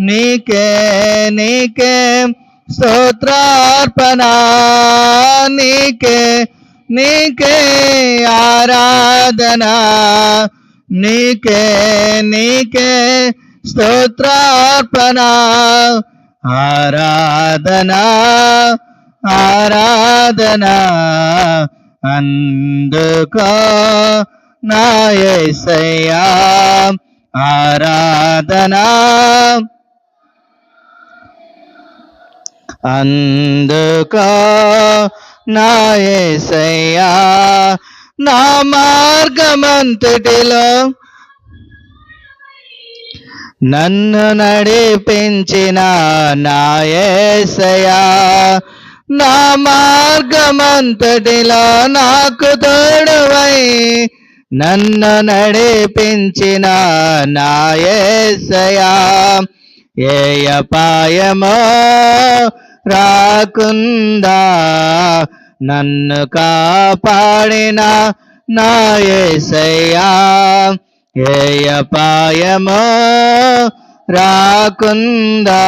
నీకే నీకే స్తోత్రార్పణ నీకే నీకే ఆరాధన నీకే నీకే స్తోత్రార్పణ ఆరాధన ఆరాధన. అందుకో నా ఆరాధనా. అందుకో నా నా మార్గమంతటిలో నన్ను నడిపించిన నాయసయా నా మార్గమంతటిలో నాకు తోడువై నన్ను నడిపించిన నాయసయా ఏ అపాయమో రాకుందా? నన్ను కాపాడిన నా యేసయ్యా ఏ రాకుందా?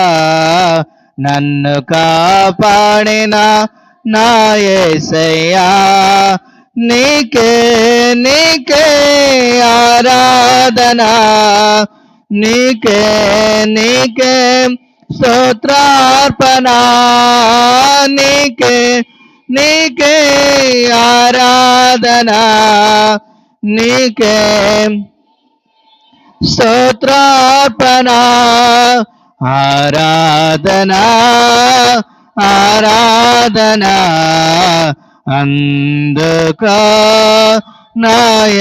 నన్ను కాపాడిన నా యేసయ్యా నీకే నీకే ఆరాధనా. నీకే నీకే స్తోత్రార్పణ నీకే నీకే ఆరాధన నీకే స్తోత్రార్పణా ఆరాధనా ఆరాధనా అందుక నాయ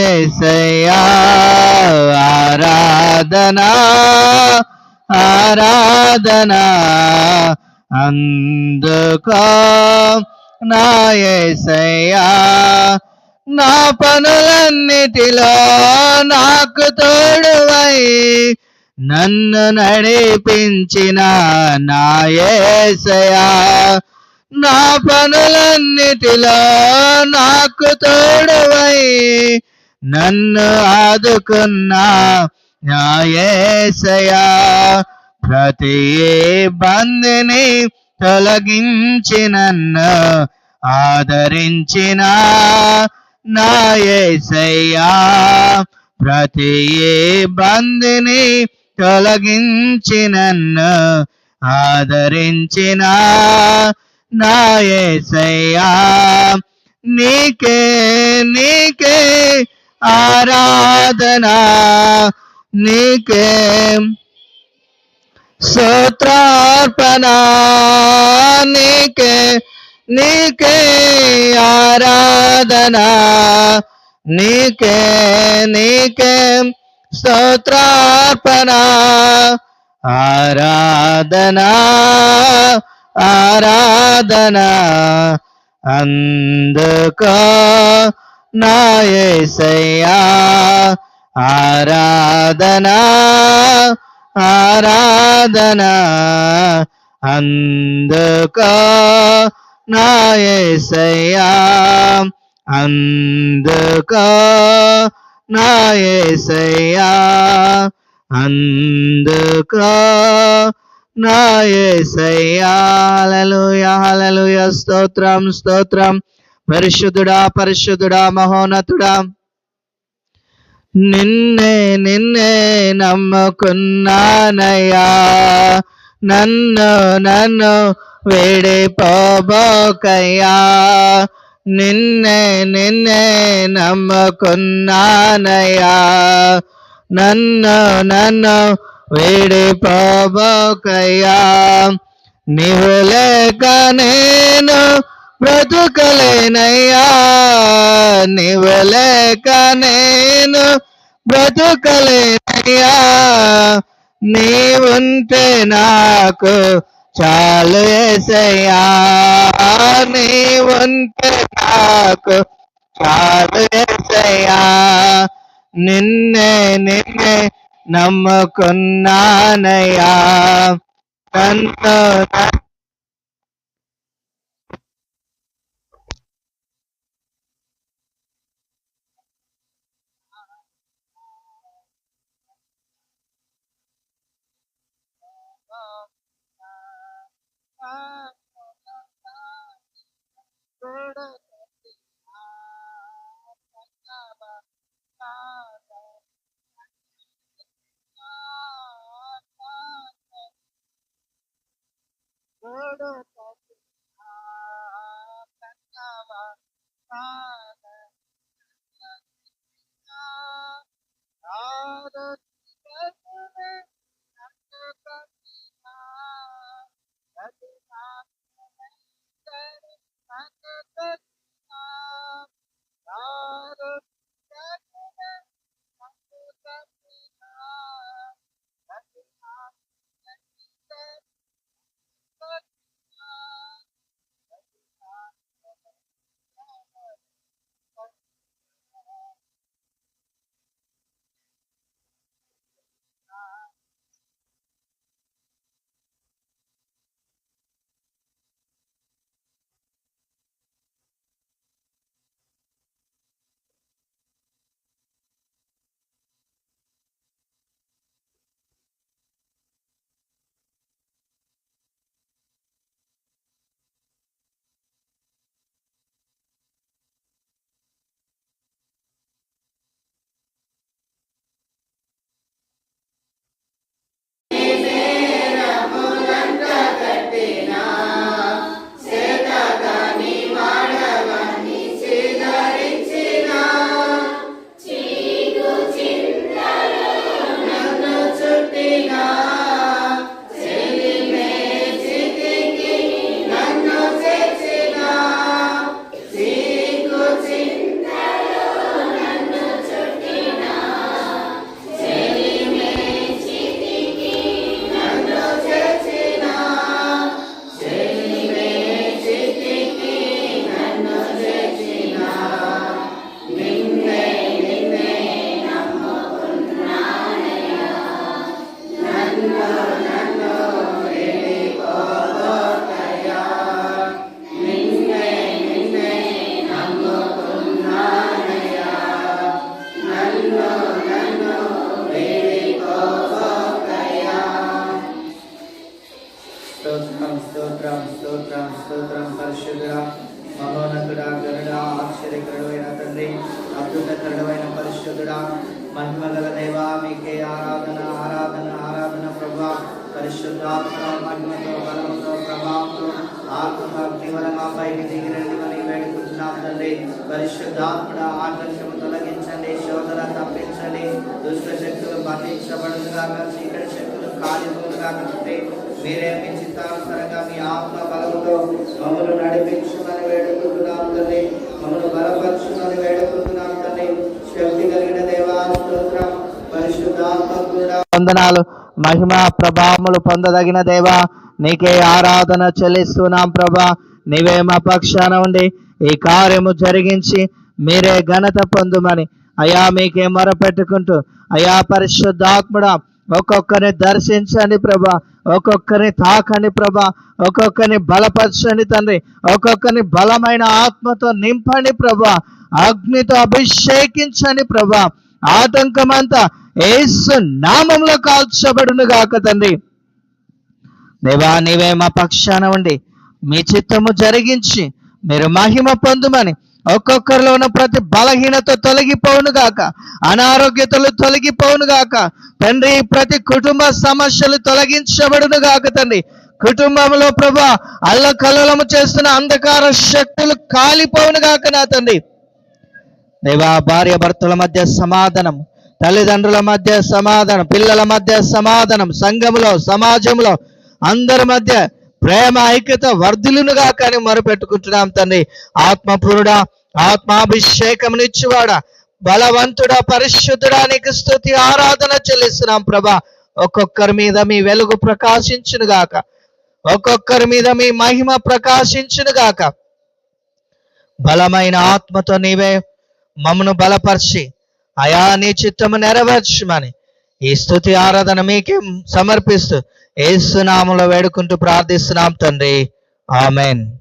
ఆరాధనా. ఆరాధన అందుకో నాయసయ్యా. నా పనులన్నిటిలో నాకు తోడువై నన్ను నడిపించిన నాయసయా నా పనులన్నిటిలో నాకు తోడువై నన్ను ఆదుకున్నా నా ప్రతి బందిని తొలగించినన్ను ఆదరించిన నా ప్రతి బందిని తొలగించినన్ను ఆదరించిన నా నీకే నీకే ఆరాధన నీకే స్తోత్రార్పణ నీకే నీకే ఆరాధన నీకే నీకే స్తోత్రార్పణ ఆరాధన ఆరాధన అందుకో నాయ సయ్యా ఆరాధనా ఆరాధనా అందుకో నా యేసయ్యా అందుకో నా యేసయ్యా అందుకో నా స్తోత్రం స్తోత్రం. పరిశుద్ధుడా పరిశుద్ధుడా మహోన్నతుడా. నిన్నే నిన్నే నమ్ముకున్నానయ్యా. నన్ను నన్ను వేడిపోబోకయ్యా. నిన్నే నిన్నే నమ్ముకున్నానయ్యా. నన్ను నన్ను వేడిపోబోకయ్యా. నీవు లేక నేను బ్రతుకలేనయ్యా నీవు నేను బ్రతుకలేనయ్యా. నీవుంటే నాకు చాలు ఏసయ్యా. నీవుంటే నాకు చాలు ఏసయ్యా. నిన్నే నిన్నే నమ్ముకున్నానయ్యా. నన్ను స్తోత్రం పరిశుద్ధుడా మహోన్నతుడా గరుడా ఆశ్చర్యకరుడైన తండ్రి అద్భుతకరుడైన పరిశుద్ధుడా. మహిమగల దేవా మీకే ఆరాధన ఆరాధన ఆరాధన ప్రభా. పరిశుద్ధాత్మ మహిమతో బలముతో ప్రభావంతో ఆత్మభక్తి వలన పైకి దిగిరండి అని వేడుకుంటున్నాం తండ్రి. పరిశుద్ధాత్మడ ఆకర్షణ తొలగించండి శోధన తప్పించండి దుష్ట శక్తులు బంధించబడునుగా చీకటి శక్తులు కాలిపోనుగా తండ్రి. మీరే మీ చిత్తానుసారంగా మీ ఆత్మ బలముతో మమ్మల్ని నడిపించమని వేడుకుంటున్నాం తండ్రి మమ్మల్ని బలపరచుమని వేడుకుంటున్నాం తండ్రి శక్తి కలిగిన దేవా స్తోత్రం. వందనాలు. మహిమ ప్రభావములు పొందదగిన దేవా నీకే ఆరాధన చెల్లిస్తున్నాం ప్రభా. నీవే మా పక్షాన ఉండి ఈ కార్యము జరిగించి మీరే ఘనత పొందుమని. అయా మీకే మొరపెట్టుకుంటూ అయా పరిశుద్ధాత్ముడా ఒక్కొక్కరిని దర్శించండి ప్రభా. ఒక్కొక్కరిని తాకని ప్రభా ఒక్కొక్కరిని బలపరచని తండ్రి ఒక్కొక్కరిని బలమైన ఆత్మతో నింపని ప్రభా అగ్నితో అభిషేకించని ప్రభా ఆటంకమంతా ఏసు నామంలో కాల్చబడును గాక తండ్రి. దేవా నీవే మా పక్షాన ఉండి మీ చిత్తము జరిగించి మీరు మహిమ పొందుమని ఒక్కొక్కరిలో ఉన్న ప్రతి బలహీనత తొలగిపోవును గాక అనారోగ్యతలు తొలగిపోవును గాక తండ్రి ప్రతి కుటుంబ సమస్యలు తొలగించబడును గాక తండ్రి. కుటుంబంలో ప్రభా అల్లకల్లలము చేస్తున్న అంధకార శక్తులు కాలిపోవును గాక నా తండ్రి. దేవా భార్య భర్తల మధ్య సమాధానం తల్లిదండ్రుల మధ్య సమాధానం పిల్లల మధ్య సమాధానం సంఘములో సమాజంలో అందరి మధ్య ప్రేమ ఐక్యత వర్ధులునుగా కానీ మొరపెట్టుకుంటున్నాం తండ్రి ఆత్మపురుడా ఆత్మాభిషేకమునిచ్చువాడా. బలవంతుడా పరిశుద్ధుడా నీకు స్తుతి ఆరాధన చెల్లిస్తున్నాం ప్రభా. ఒక్కొక్కరి మీద మీ వెలుగు ప్రకాశించును గాక ఒక్కొక్కరి మీద మీ మహిమ ప్రకాశించును గాక బలమైన ఆత్మతో నీవే మమ్మను బలపరిచి. అయా నీ చిత్తము నెరవేర్చమని. ఈ స్థుతి ఆరాధన మీకే సమర్పిస్తూ ఏసునామలో వేడుకుంటూ ప్రార్థిస్తున్నాం తండ్రి. ఆమెన్.